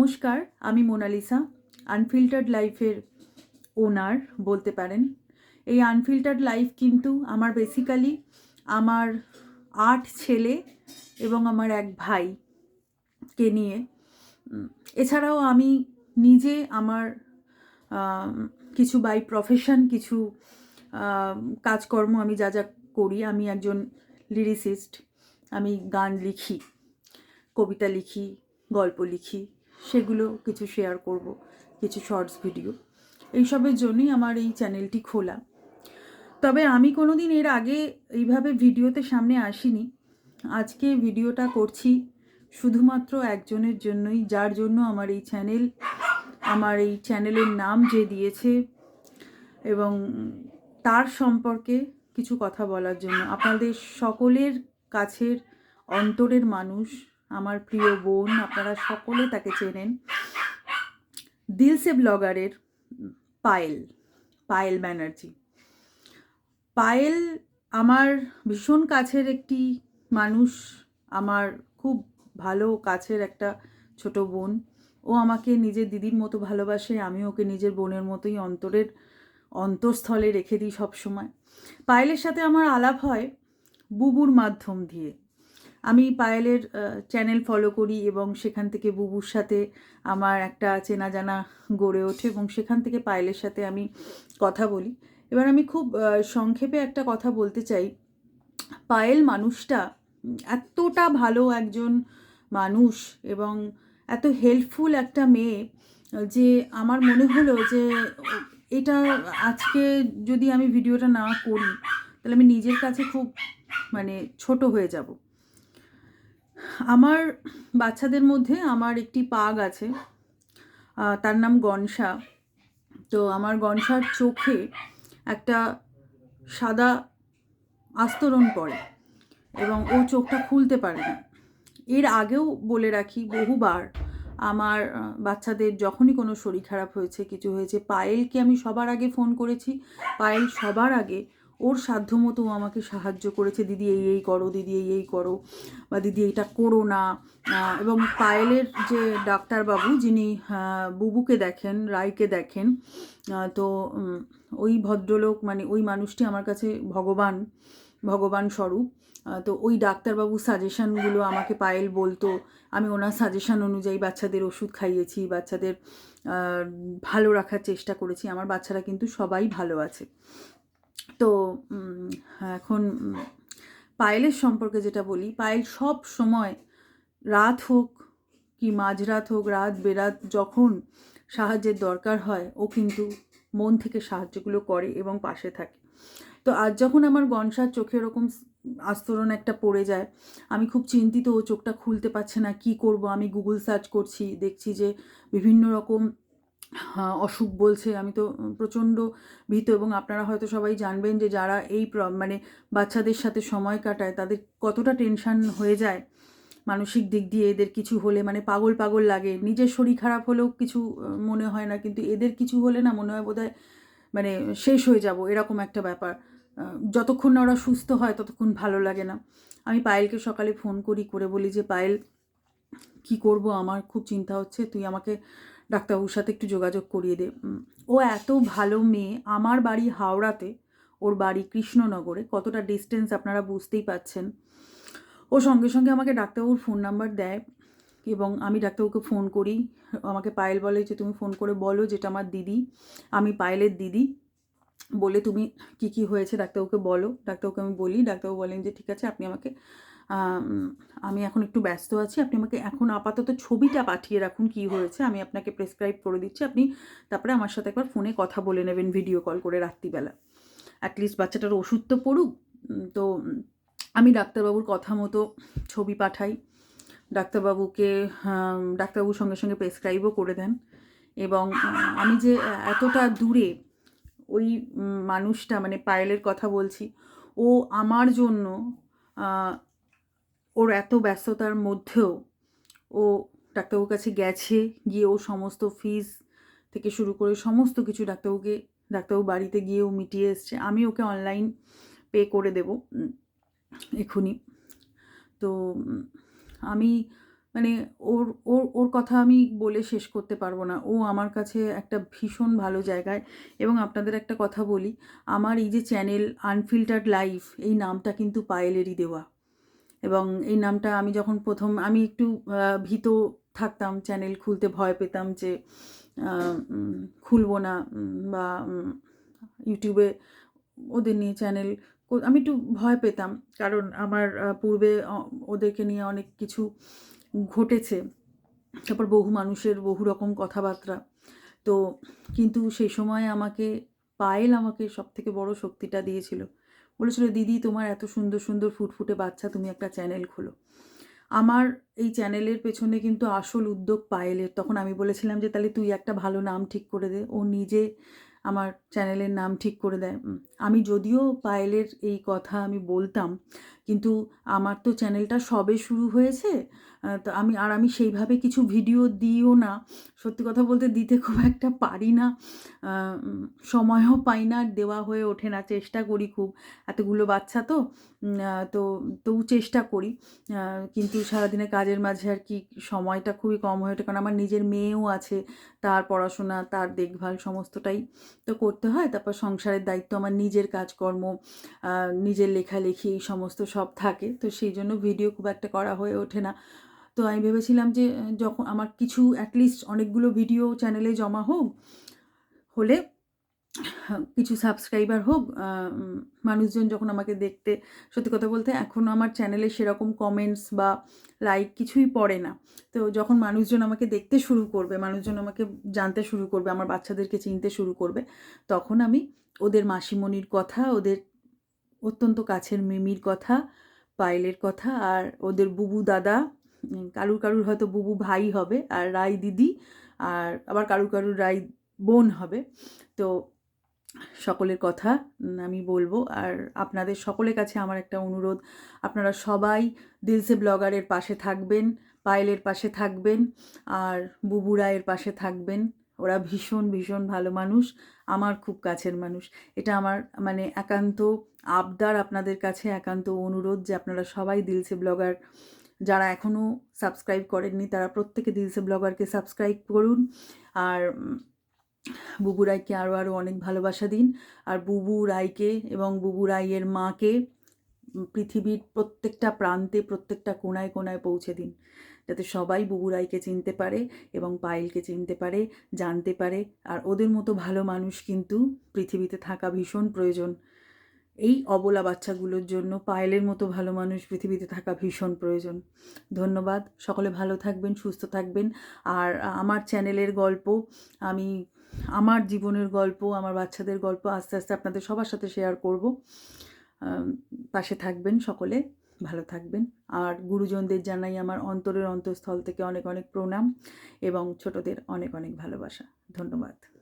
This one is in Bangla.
নমস্কার, আমি মোনালিসা। আনফিল্টার্ড লাইফের ওনার বলতে পারেন। এই আনফিল্টার্ড লাইফ কিন্তু আমার বেসিক্যালি আমার আট ছেলে এবং আমার এক ভাইকে নিয়ে। এছাড়াও আমি নিজে আমার কিছু বাই প্রফেশন কিছু কাজকর্ম আমি যা যা করি, আমি একজন লিরিসিস্ট আমি গান লিখি, কবিতা লিখি, গল্প লিখি। সেগুলো কিছু শেয়ার করব, কিছু শর্টস ভিডিও এইসবের জন্যই আমার এই চ্যানেলটি খোলা। তবে আমি কোনো দিন এর আগে এইভাবে ভিডিওতে সামনে আসিনি। আজকে ভিডিওটা করছি শুধুমাত্র একজনের জন্যই, যার জন্য আমার এই চ্যানেল আমার এই চ্যানেলের নাম যে দিয়েছে এবং তার সম্পর্কে কিছু কথা বলার জন্য। আপনাদের সকলের কাছের অন্তরের মানুষ আমার প্রিয় বোন, আপনারা সকলে তাকে চেনেন। দিলসে ব্লগারের পায়েল পায়েল ব্যানার্জি। পায়েল আমার ভীষণ কাছের একটি মানুষ, আমার খুব ভালো কাছের একটা ছোট বোন। ও আমাকে নিজের দিদির মতো ভালোবাসে, আমি ওকে নিজের বোনের মতোই অন্তরের অন্তঃস্থলে রেখে দিই সবসময়। পায়েলের সাথে আমার আলাপ হয় বুবুর মাধ্যম দিয়ে। আমি পায়েলের চ্যানেল ফলো করি এবং সেখান থেকে বুবুর সাথে আমার একটা চেনা জানা গড়ে ওঠে এবং সেখান থেকে পায়েলের সাথে আমি কথা বলি। এবার আমি খুব সংক্ষেপে একটা কথা বলতে চাই। পায়েল মানুষটা এতটা ভালো একজন মানুষ এবং এত হেল্পফুল একটা মেয়ে যে আমার মনে হলো যে এটা আজকে যদি আমি ভিডিওটা না করি, তাহলে আমি নিজের কাছে খুব মানে ছোট হয়ে যাব। আমার বাচ্চাদের মধ্যে আমার একটি পাগ আছে তার নাম গনসা। তো আমার গনসার চোখে একটা সাদা আস্তরণ পড়ে এবং ও চোখটা খুলতে পারে না। এর আগেও বলে রাখি, বহুবার আমার বাচ্চাদের যখনই কোনো শরীর খারাপ হয়েছে, কিছু হয়েছে, পায়েলকে আমি সবার আগে ফোন করেছি। পায়েল সবার আগে ওর সাধ্যমতো আমাকে সাহায্য করেছে, দিদি, এই এই করো, দিদি, এই এই করো। বা, দিদি, এইটা করো না। এবং পায়েলের যে ডাক্তারবাবু, যিনি বুবুকে দেখেন, রায়কে দেখেন তো ওই ভদ্রলোক মানে ওই মানুষটি আমার কাছে ভগবান ভগবান স্বরূপ। তো ওই ডাক্তারবাবু সাজেশনগুলো আমাকে পায়েল বলতো, আমি ওনার সাজেশন অনুযায়ী বাচ্চাদের ওষুধ খাইয়েছি, বাচ্চাদের ভালো রাখার চেষ্টা করেছি, আমার বাচ্চারা কিন্তু সবাই ভালো আছে। তো এখন পায়েলের সম্পর্কে যেটা বলি, পায়েল সব সময় রাত হোক কি মাঝরাত হোক, রাত বেরাত যখন সাহায্যের দরকার হয়, ও কিন্তু মন থেকে সাহায্যগুলো করে এবং পাশে থাকে। তো আজ যখন আমার গনসার চোখে এরকম আস্তরণ একটা পড়ে যায়, আমি খুব চিন্তিত, ও চোখটা খুলতে পারছে না, কি করব? আমি গুগল সার্চ করছি, দেখছি যে বিভিন্ন রকম অসুখ বলছে, আমি তো প্রচণ্ড ভীত এবং আপনারা হয়তো সবাই জানবেন যে যারা এই মানে বাচ্চাদের সাথে সময় কাটায়, তাদের কতটা টেনশন হয়ে যায় মানসিক দিক দিয়ে, এদের কিছু হলে মানে পাগল পাগল লাগে। নিজের শরীর খারাপ হলেও কিছু মনে হয় না, কিন্তু এদের কিছু হলে না মনে হয় বোধহয় মানে শেষ হয়ে যাব, এরকম একটা ব্যাপার। যতক্ষণ না ওরা সুস্থ হয়, ততক্ষণ ভালো লাগে না। আমি পায়েলকে সকালে ফোন করি, করে বলি যে, পায়েল, কি করব? আমার খুব চিন্তা হচ্ছে, তুই আমাকে ডাক্তারবাবুর সাথে একটু যোগাযোগ করিয়ে দে। ও এত ভালো মেয়ে, আমার বাড়ি হাওড়াতে, ওর বাড়ি কৃষ্ণনগরে, কতটা ডিস্টেন্স আপনারা বুঝতেই পাচ্ছেন। ও সঙ্গে সঙ্গে আমাকে ডাক্তারবাবুর ফোন নাম্বার দেয় এবং আমি ডাক্তারবাবুকে ফোন করি। আমাকে পায়েল বলে যে, তুমি ফোন করে বলো যেটা আমার দিদি। আমি পায়েলের দিদি। বলে তুমি কি কি হয়েছে ডাক্তারবাবুকে বলো। ডাক্তারবাবুকে আমি বলি, ডাক্তারবাবু বলেন যে, ঠিক আছে, আপনি আমাকে আম, এখন একটু ব্যস্ত আছি। আপনি আমাকে এখন আপাতত ছবিটা পাঠিয়ে রাখুন কি হয়েছে। আমি আপনাকে প্রেসক্রাইব করে দিচ্ছি। আপনি তারপরে আমার সাথে একবার ফোনে কথা বলে নেবেন ভিডিও কল করে রাত্রিবেলা। অ্যাটলিস্ট বাচ্চাটার ওষুধ তো পড়ুক। তো আমি ডাক্তারবাবুর কথা মতো ছবি পাঠাই। ডাক্তারবাবুকে ডাক্তারবাবুর সঙ্গে সঙ্গে প্রেসক্রাইবও করে দেন। এবং আমি যে এতটা দূরে ওই মানুষটা মানে পায়েলের কথা বলছি ও আমার জন্য ওর এত ব্যস্ততার মধ্যেও ও ডাক্তারবাবুর কাছে গেছে, গিয়ে ও সমস্ত ফিস থেকে শুরু করে সমস্ত কিছু ডাক্তারবাবুকে, ডাক্তারবাবু বাড়িতে গিয়েও মিটিয়ে এসছে। আমি ওকে অনলাইন পে করে দেব এক্ষুনি তো আমি মানে ওর ওর ওর কথা আমি বলে শেষ করতে পারব না। ও আমার কাছে একটা ভীষণ ভালো জায়গায় এবং আপনাদের একটা কথা বলি, আমার এই যে চ্যানেল আনফিল্টার্ড লাইফ এই নামটা কিন্তু পায়েলেরই দেওয়া। এবং এই নামটা আমি যখন প্রথম, আমি একটু ভীত থাকতাম চ্যানেল খুলতে ভয় পেতাম যে খুলবো না বা ইউটিউবে ওদের নিয়ে চ্যানেল আমি একটু ভয় পেতাম। কারণ আমার পূর্বে ওদেরকে নিয়ে অনেক কিছু ঘটেছে। তারপর বহু মানুষের বহু রকম কথাবার্তা। তো, কিন্তু সেই সময় আমাকে, পায়েল আমাকে সব থেকে বড় শক্তিটা দিয়েছিল। বলেছিল, দিদি, তোমার এত সুন্দর সুন্দর ফুটফুটে বাচ্চা, তুমি একটা চ্যানেল খোলো। আমার এই চ্যানেলের পেছনে কিন্তু আসল উদ্যোগ পায়েলের। তখন আমি বলেছিলাম যে, তাহলে তুই একটা ভালো নাম ঠিক করে দে। ও নিজে আমার চ্যানেলের নাম ঠিক করে দেয়। আমি যদিও পায়েলের এই কথা আমি বলতাম কিন্তু আমার তো চ্যানেলটা সবে শুরু হয়েছে তো আমি, আর আমি সেইভাবে কিছু ভিডিও দিও না। সত্যি কথা বলতে দিতে খুব একটা পারি না সময়ও পাই না দেওয়া হয়ে ওঠে না, চেষ্টা করি খুব। এতগুলো বাচ্চা তো তো, তবু চেষ্টা করি কিন্তু সারাদিনে কাজের মাঝে আর কি সময়টা খুবই কম হয়ে ওঠে, কারণ আমার নিজের মেয়েও আছে, তার পড়াশোনা, তার দেখভাল সমস্তটাই তো করতে হয়, তারপর সংসারের দায়িত্ব, আমার নিজের কাজকর্ম নিজের লেখালেখি, এই সমস্ত সব থাকে, তো সেই জন্য ভিডিও খুব একটা করা হয়ে ওঠে না। তো আমি ভেবেছিলাম যে যখন আমার কিছু অ্যাটলিস্ট অনেকগুলো ভিডিও চ্যানেলে জমা হোক, হলে কিছু সাবস্ক্রাইবার হোক মানুষজন যখন আমাকে দেখতে, সত্যি কথা বলতে এখন আমার চ্যানেলে সেরকম কমেন্টস বা লাইক কিছুই পড়ে না। তো যখন মানুষজন আমাকে দেখতে শুরু করবে, মানুষজন আমাকে জানতে শুরু করবে, আমার বাচ্চাদেরকে চিনতে শুরু করবে, তখন আমি ওদের মাসিমণির কথা, ওদের অত্যন্ত কাছের মিমির কথা, পায়েলের কথা আর ওদের বুবু দাদা। কারুর কারুর হয়তো বুবু ভাই হবে আর রাই দিদি আর আবার কারুর কারুর রাই বোন হবে। তো সকলের কথা আমি বলব। আর আপনাদের সকলের কাছে আমার একটা অনুরোধ, আপনারা সবাই দিলসে ব্লগারের পাশে থাকবেন, পায়েলের পাশে থাকবেন আর বুবু রায়ের পাশে থাকবেন। ওরা ভীষণ ভীষণ ভালো মানুষ, আমার খুব কাছের মানুষ। এটা আমার মানে একান্ত আবদার আপনাদের কাছে একান্ত অনুরোধ যে আপনারা সবাই দিলসে ব্লগার যারা এখনও সাবস্ক্রাইব করেননি, তারা প্রত্যেকে দিলসে ব্লগারকে সাবস্ক্রাইব করুন। আর বুবু রায়কে আরও আরও অনেক ভালোবাসা দিন। আর বুবু রায়কে এবং বুবু রায়ের মাকে পৃথিবীর প্রত্যেকটা প্রান্তে, প্রত্যেকটা কোনায় কোনায় পৌঁছে দিন। যাতে সবাই বুবু রায়কে চিনতে পারে এবং পায়েলকে চিনতে পারে, জানতে পারে। আর ওদের মতো ভালো মানুষ কিন্তু পৃথিবীতে থাকা ভীষণ প্রয়োজন। এই অবলা বাচ্চাগুলোর জন্য পায়েলের মতো ভালো মানুষ পৃথিবীতে থাকা ভীষণ প্রয়োজন। ধন্যবাদ। সকলে ভালো থাকবেন, সুস্থ থাকবেন। আর আমার চ্যানেলের গল্প, আমি আমার জীবনের গল্প, আমার বাচ্চাদের গল্প আস্তে আস্তে আপনাদের সবার সাথে শেয়ার করব। পাশে থাকবেন সকলে, ভালো থাকবেন। আর গুরুজনদের জানাই আমার অন্তরের অন্তঃস্থল থেকে অনেক অনেক প্রণাম এবং ছোটদের অনেক অনেক ভালোবাসা। ধন্যবাদ।